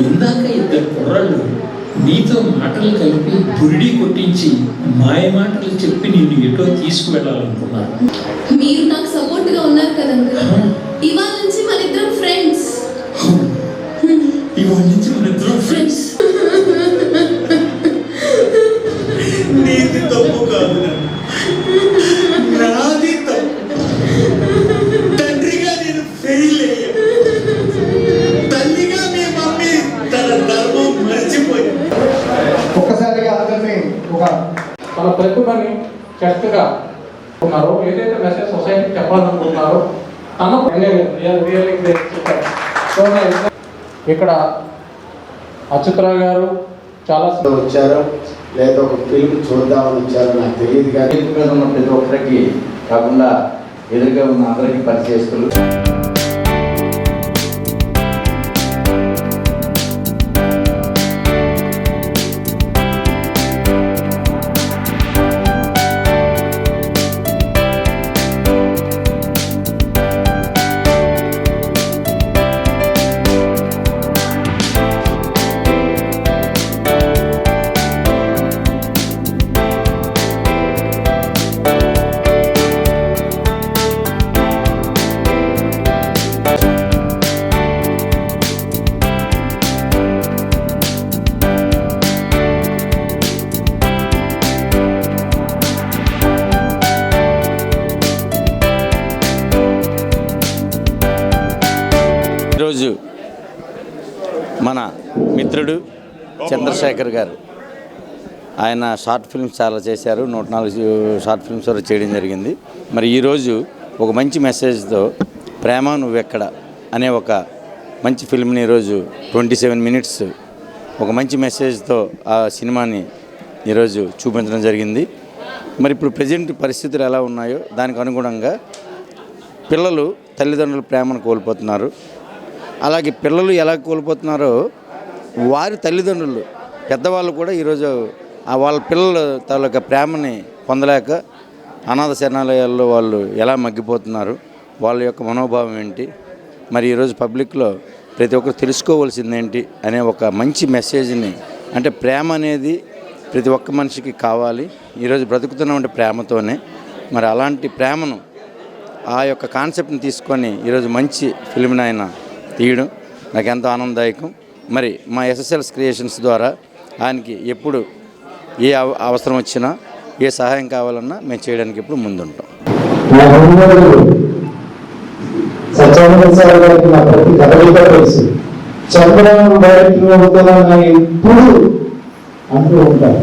ఇందాక ఇద్దరు కుర్రాళ్ళు నీతో మాటలు కలిపి పురిడి కొట్టించి మాయ మాటలు చెప్పి నేను ఎటో తీసుకువెళ్ళాలనుకున్నాను మీరు నాకు సపోర్ట్గా ఉన్నారు కదా ఇవాళ నుంచి మన ఇద్దరం ఫ్రెండ్స్ ఇవాళ నుంచి మన ఇద్దరం ఫ్రెండ్స్ చక్కగా ఉన్నారు ఏదైతే మెసేజ్ సొసైటీ చెప్పాలనుకుంటున్నారో తన సో ఇక్కడ అచ్యుతరావు గారు చాలా వచ్చారో లేదా ఒక ఫిల్మ్ చూద్దామని వచ్చారో నాకు తెలియదు కానీ మీద ఉన్న ప్రతి ఒక్కరికి కాకుండా ఎదురుగా ఉన్న అందరికీ పరిచయస్తులు. మన మిత్రుడు చంద్రశేఖర్ గారు. ఆయన షార్ట్ ఫిల్మ్స్ చాలా చేశారు. నూట నాలుగు షార్ట్ ఫిల్మ్స్ వరకు చేయడం జరిగింది. మరి ఈరోజు ఒక మంచి మెసేజ్తో ప్రేమ నువ్వెక్కడ అనే ఒక మంచి ఫిల్మ్ని ఈరోజు ట్వంటీ సెవెన్ మినిట్స్ ఒక మంచి మెసేజ్తో ఆ సినిమాని ఈరోజు చూపించడం జరిగింది. మరి ఇప్పుడు ప్రజెంట్ పరిస్థితులు ఎలా ఉన్నాయో దానికి అనుగుణంగా పిల్లలు తల్లిదండ్రుల ప్రేమను కోల్పోతున్నారు. అలాగే పిల్లలు ఎలా కోల్పోతున్నారో వారి తల్లిదండ్రులు పెద్దవాళ్ళు కూడా ఈరోజు ఆ వాళ్ళ పిల్లల తాలూకా ప్రేమని పొందలేక అనాథ శరణాలయాల్లో వాళ్ళు ఎలా మగ్గిపోతున్నారు వాళ్ళ యొక్క మనోభావం ఏంటి మరి ఈరోజు పబ్లిక్లో ప్రతి ఒక్కరు తెలుసుకోవాల్సింది ఏంటి అనే ఒక మంచి మెసేజ్ని అంటే ప్రేమ అనేది ప్రతి ఒక్క మనిషికి కావాలి ఈరోజు బ్రతుకుతున్నటువంటి ప్రేమతోనే. మరి అలాంటి ప్రేమను ఆ యొక్క కాన్సెప్ట్ని తీసుకొని ఈరోజు మంచి ఫిలిం ఆయన తీయడం నాకు ఎంతో ఆనందదాయకం. మరి మా ఎస్ఎస్ఎల్స్ క్రియేషన్స్ ద్వారా ఆయనకి ఎప్పుడు ఏ అవసరం వచ్చినా ఏ సహాయం కావాలన్నా మేము చేయడానికి ఇప్పుడు ముందుంటాం. అంటూ ఉంటారు.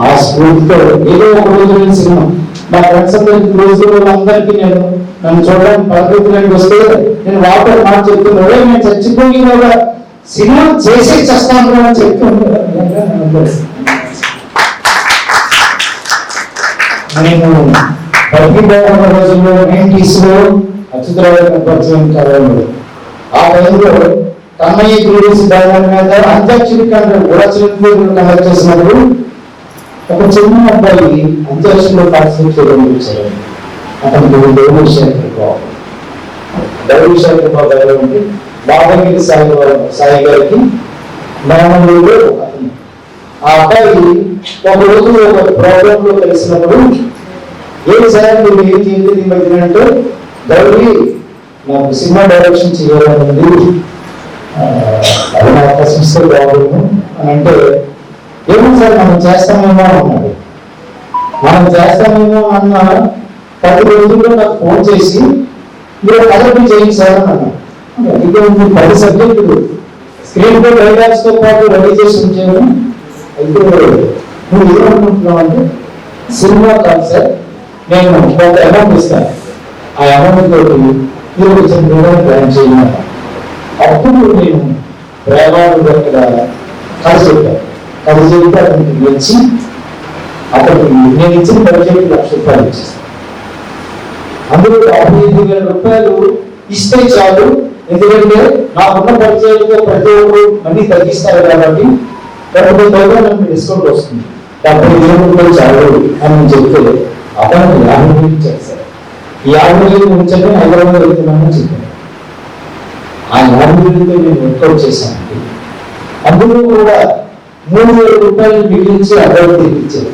ఆ స్ఫూర్తితో ఏదో ఒక రోజు నేను సినిమా మా ఫ్రెండ్స్ అందరికి క్లోజ్ వాళ్ళందరికీ నేను నన్ను చూడడానికి పరిస్థితులకి వస్తే నేను వాటర్ మాట చెప్తున్నా. నేను చచ్చిపోయిన సినిమా చేసి చేస్తాను అని చెప్తున్నాను నేను బతికిపోతున్న రోజుల్లో నైన్టీస్లో అచ్యుతరావు పరిచయం కాలంలో. ఆ టైంలో తమ్మయ్య గురించి దాని మీద అంత్యాక్షరి కంటే కూడా గురచరిత్ర కండక్ట్ చేసినప్పుడు ఒక చిన్న అబ్బాయి అంత్యాక్షరిలో పార్టిసిపేట్ చేయడం వచ్చారు అతనికి దేవుడు శేఖర్ బాబు దేవుడు శేఖర్ బాబు ఎవరు అంటే బాబాగిరి సాయి సాయి గారికి మామూలు ఆ అబ్బాయి ఒక రోజు ఒక ప్రోగ్రామ్లో కలిసినప్పుడు ఏం సార్ మీరు ఏం చేయలేదు ఈ మధ్యన అంటే గౌరీ నాకు సినిమా డైరెక్షన్ చేయాలని ఉంది. అది నాకు అవకాశం బాగుంది అని అంటే ఏమో సార్ మనం చేస్తామేమో అన్నాడు. మనం చేస్తామేమో అన్న పది రోజుల్లో నాకు ఫోన్ చేసి మీరు కలెక్ట్ చేయండి సార్? అని అన్నాడు. ఇదే పది సబ్జెక్టులు స్క్రీన్ పై డైలాగ్స్తో పాటు రెడీ చేసి ఉంచాను అయితే నువ్వు ఏమనుకుంటున్నావు అంటే సినిమా కాదు సార్ నేను కొంత అమౌంట్ ఇస్తాను. ఆ అమౌంట్ తోటి మీరు వచ్చిన ప్రోగ్రామ్ ప్లాన్ చేయమన్నా అప్పుడు నేను ప్రేమాలు అక్కడ కథ చెప్పాను కథ చెప్తే అతనికి వచ్చి అతనికి నేను ఇచ్చిన బడ్జెట్ లక్ష రూపాయలు ఇచ్చేస్తాను. అందులో యాభై ఐదు వేల రూపాయలు ఇస్తే చాలు. ఎందుకంటే నాకున్న పరిచయాలతో ప్రతి ఒక్కరు అన్ని తగ్గిస్తారు కాబట్టి డెబ్బై వేల నాకు డిస్కౌంట్ వస్తుంది. డెబ్బై వేల రూపాయలు చాలు అని నేను చెప్తే అతను యాభై వేలు ఇచ్చారు సార్. ఈ యాభై వేలు ఉంచడం హైదరాబాద్ వెళ్తున్నామని చెప్పాను. ఆ యాభై వేలతో నేను వర్కౌట్ చేశానండి. అందులో కూడా మూడు వేల రూపాయలు మిగిలించి అడ్డం తెప్పించారు.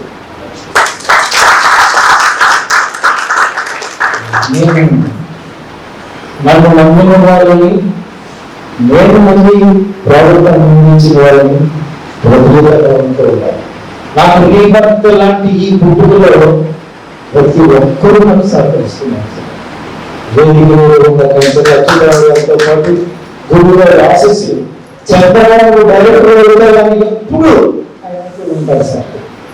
నన్ను నమ్మిన వాళ్ళని నేను మంది ప్రభుత్వం అందించిన వాళ్ళని ప్రభుత్వంగా ఉంటూ ఉండాలి నాకు రీభర్త లాంటి ఈ పుట్టుకలో ప్రతి ఒక్కరూ నన్ను సహకరిస్తున్నారు. సార్. వేదికలో పాటు గురువు డైరెక్టర్ ఎప్పుడు ఉంటారు సార్.